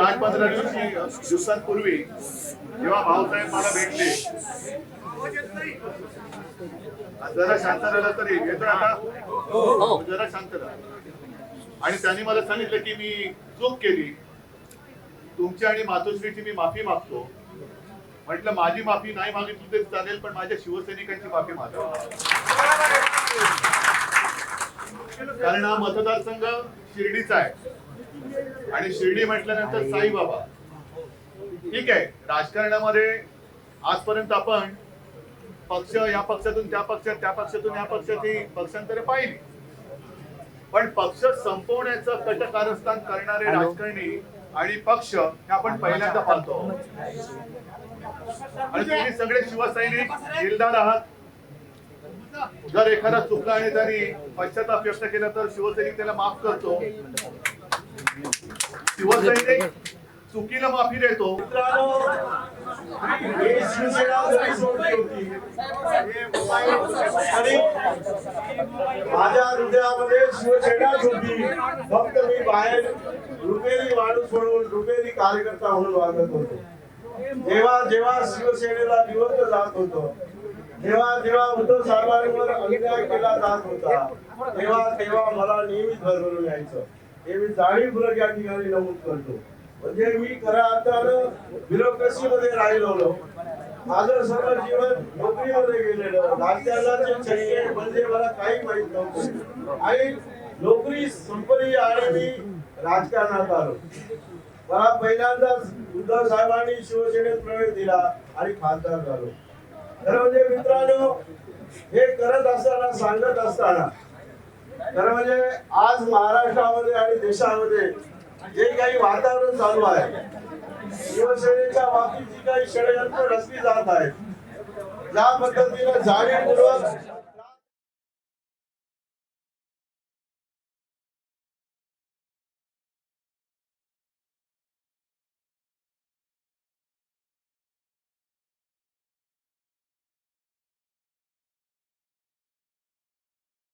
आठ पंधरा दिवसांपूर्वी जेव्हा भाऊसाहेब मला भेटले जरा शांत झालं तरी येतो आता जरा शांत आणि त्यांनी मला सांगितलं की मी चूक केली. तुमची आणि मातोश्रीची मी माफी मागतो. म्हटलं माझी माफी नाही मागितली तरी चालेल पण माझ्या शिवसैनिकांची माफी मागा. कारण हा मतदारसंघ शिर्डीचा आहे. आणि शिर्डी म्हटल्यानंतर साईबाबा ठीक आहे राजकारणामध्ये आजपर्यंत आपण पक्ष या पक्षातून त्या पक्षात त्या पक्षातून या पक्षात ही पक्षांतरे पाहिली. पण पक्ष संपवण्याचं कटकारस्थान करणारे राजकारणी आणि पक्ष हे आपण पहिल्यांदा पाहतो. आणि तुम्ही सगळे शिवसैनिक दिलदार आहात. जर एखादा चुकला आणि त्यांनी पश्चाताप व्यक्त केला तर शिवसैनिक त्याला माफ करतो. शिवसैनिक चुकीला माफी देतो. मित्रांनो शिवसेना माझ्या हृदयामध्ये शिवसेनाच होती. फक्त मी बाहेर रुपेरी माणूस म्हणून रुपेरी कार्यकर्ता म्हणून वागत होतो. जेव्हा जेव्हा शिवसेनेला विरोध जात होतो जेव्हा जेव्हा उद्धव साहेबांवर अन्याय केला जात होता तेव्हा तेव्हा मला नेहमीच भरभरून यायचं. हे मी जाणीवपूर्वक या ठिकाणी नमूद करतो. म्हणजे मी खऱ्या अर्थानं ब्युरोक्रेसी मध्ये राहिलो. माझं सर्व जीवन नोकरीमध्ये गेलेलं. राजकारणाचे म्हणजे मला काही माहीत नव्हतं. आणि नोकरी संपली आणि मी राजकारणात आलो. मला पहिल्यांदाच उद्धव साहेबांनी शिवसेनेत प्रवेश दिला आणि खासदार झालो. खरं म्हणजे मित्रांनो हे करत असताना सांगत असताना खरं म्हणजे आज महाराष्ट्रामध्ये देशामध्ये जे काही वातावरण चालू आहे शिवसेनेच्या बाबतीत जी काही षडयंत्र रचली जात आहेत ज्या पद्धतीने जाणीवपूर्वक